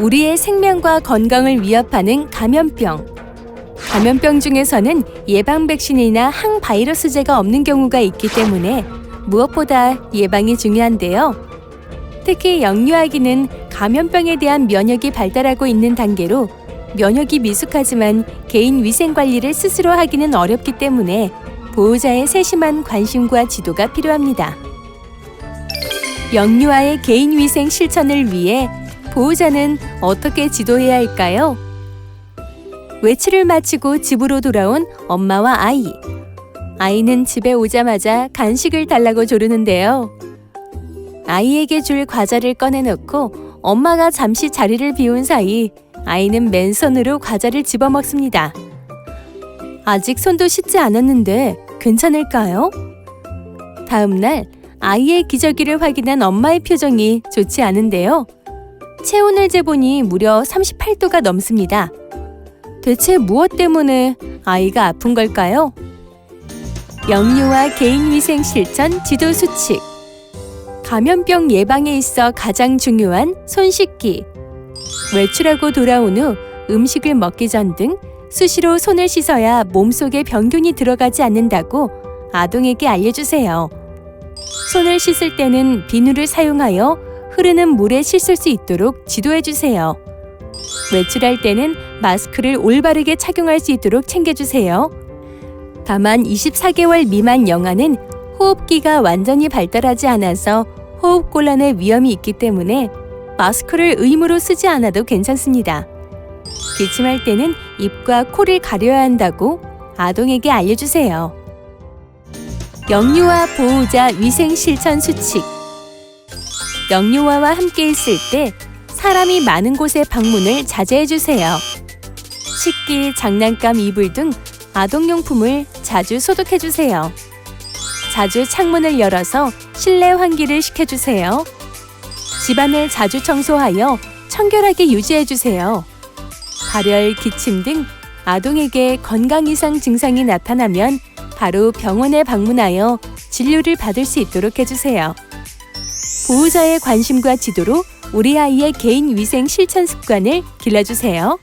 우리의 생명과 건강을 위협하는 감염병. 감염병 중에서는 예방 백신이나 항바이러스제가 없는 경우가 있기 때문에 무엇보다 예방이 중요한데요. 특히 영유아기는 감염병에 대한 면역이 발달하고 있는 단계로 면역이 미숙하지만 개인 위생 관리를 스스로 하기는 어렵기 때문에 보호자의 세심한 관심과 지도가 필요합니다. 영유아의 개인 위생 실천을 위해 보호자는 어떻게 지도해야 할까요? 외출을 마치고 집으로 돌아온 엄마와 아이. 아이는 집에 오자마자 간식을 달라고 조르는데요. 아이에게 줄 과자를 꺼내놓고 엄마가 잠시 자리를 비운 사이 아이는 맨손으로 과자를 집어먹습니다. 아직 손도 씻지 않았는데 괜찮을까요? 다음 날 아이의 기저귀를 확인한 엄마의 표정이 좋지 않은데요. 체온을 재보니 무려 38도가 넘습니다. 대체 무엇 때문에 아이가 아픈 걸까요? 영유아 개인위생 실천 지도 수칙. 감염병 예방에 있어 가장 중요한 손 씻기. 외출하고 돌아온 후 음식을 먹기 전 등 수시로 손을 씻어야 몸속에 병균이 들어가지 않는다고 아동에게 알려주세요. 손을 씻을 때는 비누를 사용하여 흐르는 물에 씻을 수 있도록 지도해 주세요. 외출할 때는 마스크를 올바르게 착용할 수 있도록 챙겨주세요. 다만 24개월 미만 영아는 호흡기가 완전히 발달하지 않아서 호흡곤란의 위험이 있기 때문에 마스크를 의무로 쓰지 않아도 괜찮습니다. 기침할 때는 입과 코를 가려야 한다고 아동에게 알려주세요. 영유아 보호자 위생 실천 수칙 영유아와 함께 있을 때 사람이 많은 곳에 방문을 자제해 주세요. 식기, 장난감, 이불 등 아동용품을 자주 소독해 주세요. 자주 창문을 열어서 실내 환기를 시켜주세요. 집안을 자주 청소하여 청결하게 유지해 주세요. 발열, 기침 등 아동에게 건강 이상 증상이 나타나면 바로 병원에 방문하여 진료를 받을 수 있도록 해주세요. 보호자의 관심과 지도로 우리 아이의 개인 위생 실천 습관을 길러주세요.